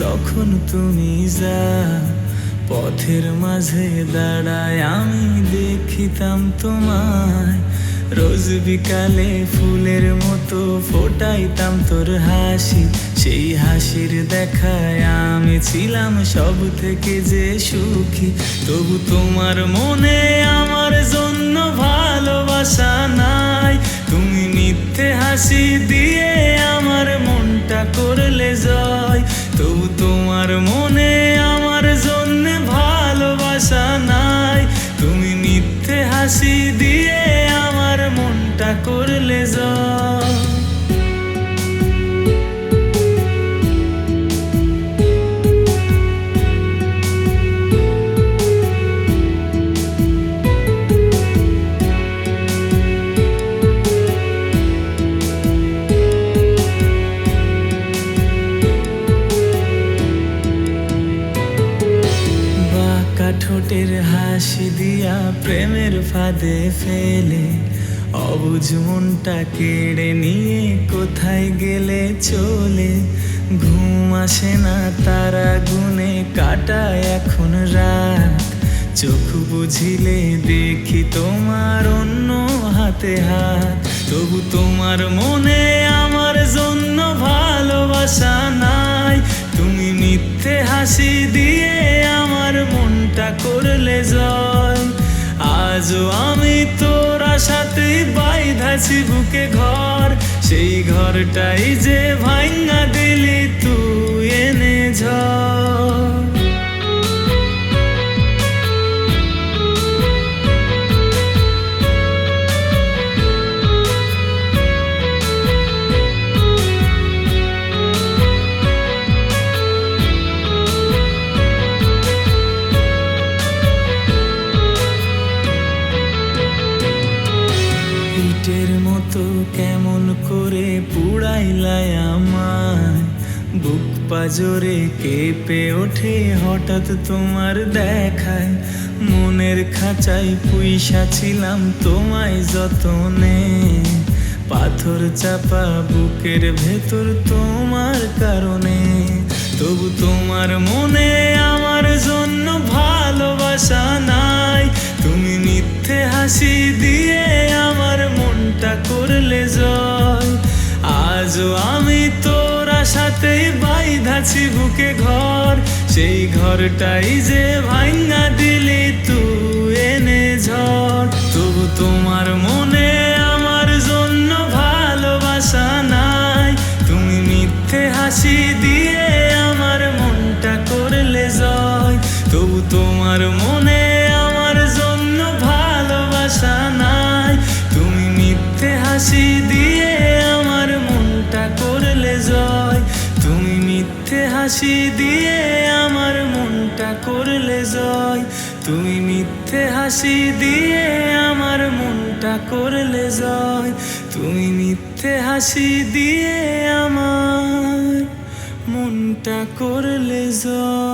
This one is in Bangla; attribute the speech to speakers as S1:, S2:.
S1: যখন তুমি যা পথের মাঝে দাঁড়ায় আমি দেখিতাম তোমায়। রোজ বিকালে ফুলের মতো ফোটাইতাম তোর হাসি, সেই হাসির দেখায় আমি ছিলাম সব থেকে যে সুখী। তবু তোমার মনে আমার জন্য ভালোবাসা নাই। তুমি মিথ্যে হাসি দিয়ে আমার মনটা করলে তুমি মিথ্যে হাসি দিয়ে আমার মনটা করলে বাঁকা ঠোঁটের হাসি দিয়া প্রেমের ফাঁদে ফেলে। অবুঝ মনটা কেড়ে নিয়ে কোথায় গেলে চলে? ঘুম আসে না, তারা গুনে কাটায় এখন রাত। চোখ বুঝিলে দেখি তোমার অন্য হাতে হাত। তবু তোমার মনে আমার জন্য জয় আজ আমি তোরা সাথে বাইধাছি বুকে ঘর। সেই ঘরটাই যে ভাঙ্গা ইটের মতো কেমন করে পুড়াইলাই আমায়? বুক পাজরে কেঁপে ওঠে হঠাৎ তোমার দেখায়। মনের খাঁচাই পুইসা ছিলাম তোমায় যতনে। পাথর চাপা বুকের ভেতর তোমার কারণে। তবু তোমার মনে আমার জন্য ভালোবাসা নাই। তুমি মিথ্যে হাসি দিয়ে আমি তোরা সাথে বাইধাছি বুকে ঘর। সেই ঘরটাই যে ভাঙ্গা দিলি তুই এনে ঝড়। তবু তোমার মনে আমার জন্য ভালোবাসা নাই। তুমি মিথ্যে হাসি দিয়ে আমার মনটা করলে জয়। তবু তোমার মনে হাসি দিয়ে আমার মনটা করলে জয়। তুমি মিথ্যে হাসি দিয়ে আমার মনটা করলে জয়। তুমি মিথ্যে হাসি দিয়ে আমার মনটা করলে জয়।